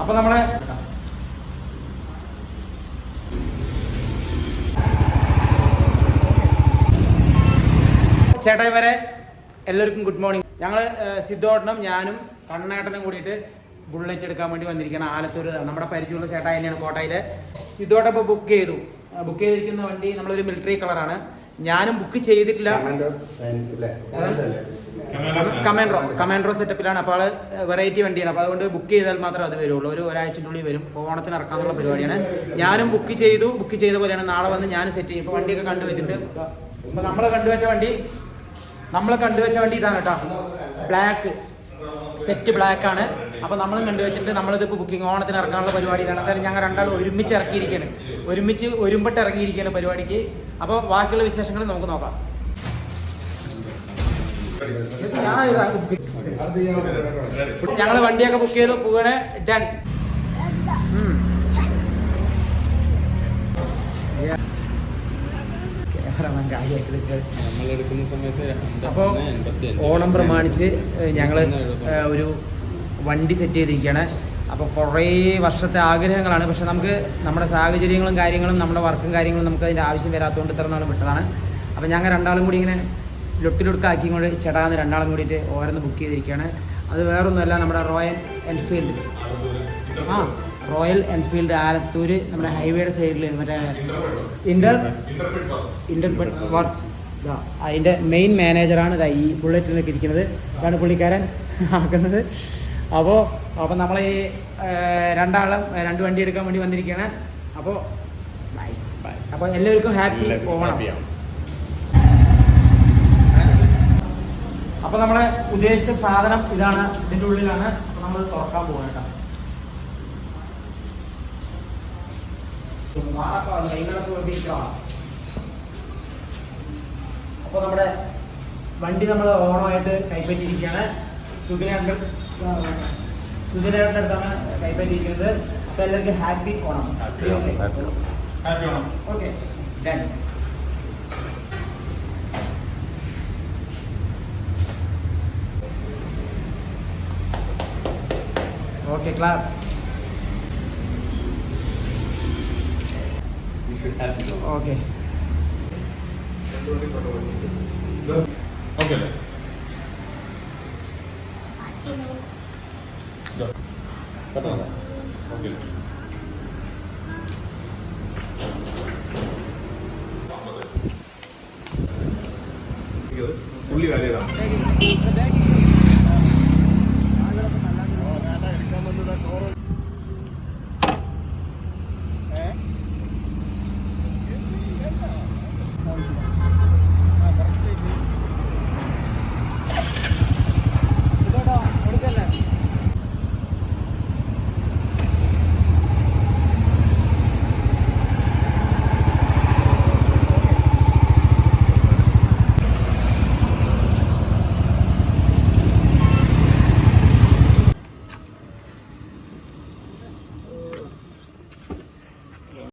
അപ്പൊ നമ്മുടെ ചേട്ടായി വരെ എല്ലാവർക്കും ഗുഡ് മോർണിംഗ് ഞങ്ങൾ സിദ്ധോട്ടനും ഞാനും കണ്ണേട്ടനും കൂടിയിട്ട് ബുള്ളറ്റ് എടുക്കാൻ വേണ്ടി വന്നിരിക്കുകയാണ്. ആലത്തൂർ നമ്മുടെ പരിചയമുള്ള ചേട്ടായി തന്നെയാണ് കോട്ടയിലെ. സിദ്ധോട്ടം ഇപ്പോൾ ബുക്ക് ചെയ്തു. ബുക്ക് ചെയ്തിരിക്കുന്ന വണ്ടി നമ്മളൊരു മിലിറ്ററി കളറാണ് ഞാനും ബുക്ക് ചെയ്തിട്ടില്ല. കമാൻഡ്രോ കമാൻഡ്രോ സെറ്റപ്പിലാണ് അപ്പോൾ ആൾ വെറൈറ്റി വണ്ടിയാണ്. അപ്പോൾ അതുകൊണ്ട് ബുക്ക് ചെയ്താൽ മാത്രമേ അത് വരുള്ളൂ. ഒരു ഒരാഴ്ചന്റെ ഉള്ളിൽ വരും ഓണത്തിന് ഇറക്കാന്നുള്ള പരിപാടിയാണ്. ഞാനും ബുക്ക് ചെയ്തു. ബുക്ക് ചെയ്ത പോലെയാണ് നാളെ വന്ന് ഞാൻ സെറ്റ് ചെയ്യും. ഇപ്പോൾ വണ്ടിയൊക്കെ കണ്ടുവച്ചിട്ട്. ഇപ്പോൾ നമ്മൾ കണ്ടുവച്ച വണ്ടി നമ്മളെ കണ്ടുവച്ച വണ്ടി ഇതാണ് കേട്ടോ. ബ്ലാക്ക് സെറ്റ് ബ്ലാക്ക് ആണ്. അപ്പോൾ നമ്മളും കണ്ടുവച്ചിട്ട് നമ്മളിതിപ്പോൾ ബുക്കിംഗ് ഓണത്തിന് ഇറക്കാനുള്ള പരിപാടിയിലാണ്. എന്തായാലും ഞങ്ങൾ രണ്ടാളും ഒരുമിച്ച് ഇറക്കിയിരിക്കുകയാണ് ഒരുമിച്ച് ഒരുമ്പട്ട് ഇറങ്ങിയിരിക്കുകയാണ് പരിപാടിക്ക്. അപ്പോൾ ബാക്കിയുള്ള വിശേഷങ്ങൾ നമുക്ക് നോക്കാം. ഞങ്ങൾ വണ്ടിയൊക്കെ ബുക്ക് ചെയ്തു പോവാണ്. ഡൺ സമയത്ത് അപ്പോൾ ഓണം പ്രമാണിച്ച് ഞങ്ങൾ ഒരു വണ്ടി സെറ്റ് ചെയ്തിരിക്കുകയാണ് അപ്പോൾ കുറേ വർഷത്തെ ആഗ്രഹങ്ങളാണ്. പക്ഷെ നമുക്ക് നമ്മുടെ സാഹചര്യങ്ങളും കാര്യങ്ങളും നമ്മുടെ വർക്കും കാര്യങ്ങളും നമുക്ക് അതിന്റെ ആവശ്യം വരാത്തതുകൊണ്ട് ഇത്ര നാളും വിട്ടതാണ്. അപ്പോൾ ഞങ്ങൾ രണ്ടാളും കൂടി ഇങ്ങനെ ലൊട്ടിലൊടുക്കാക്കി കൊണ്ട് ചേട്ടാന്ന് രണ്ടാളും കൂടിയിട്ട് ഓരോന്ന് ബുക്ക് ചെയ്തിരിക്കുകയാണ് അത് വേറൊന്നുമല്ല നമ്മുടെ റോയൽ എൻഫീൽഡ് ആ റോയൽ എൻഫീൽഡ് ആലത്തൂർ നമ്മുടെ ഹൈവേയുടെ സൈഡിൽ മറ്റേ ഇന്റർ ഇന്റർ വർക്ക്സ് അതിന്റെ മെയിൻ മാനേജറാണ് ഇതാ ഈ ബുള്ളറ്റിനൊക്കെ ഇരിക്കുന്നത്. ഇതാണ് പുള്ളിക്കാരൻ ആക്കുന്നത്. അപ്പോൾ അപ്പോൾ നമ്മളെ ഈ രണ്ടാളും രണ്ട് വണ്ടി എടുക്കാൻ വേണ്ടി വന്നിരിക്കുകയാണ്. അപ്പോൾ അപ്പോൾ എല്ലാവർക്കും ഹാപ്പി ഓണം. അപ്പോൾ നമ്മളെ ഉദ്ദേശിച്ച സാധനം ഇതാണ്. ഇതിന്റെ ഉള്ളിലാണ്. അപ്പോൾ നമ്മൾ തുറക്കാൻ പോകുന്നത് കേട്ടോ. അപ്പോൾ നമ്മുടെ വണ്ടി നമ്മൾ ഓണമായിട്ട് കൈപ്പറ്റിയിരിക്കുകയാണ്. സുധിനേട്ടൻ സുധിനേട്ടന്റെ അടുത്താണ് കൈപ്പറ്റിയിരിക്കുന്നത്. അപ്പോൾ എല്ലാവർക്കും happy Onam. Happy okay done okay ക്ലാർ okay. പറ്റണോ? Okay പുള്ളി കാര്യം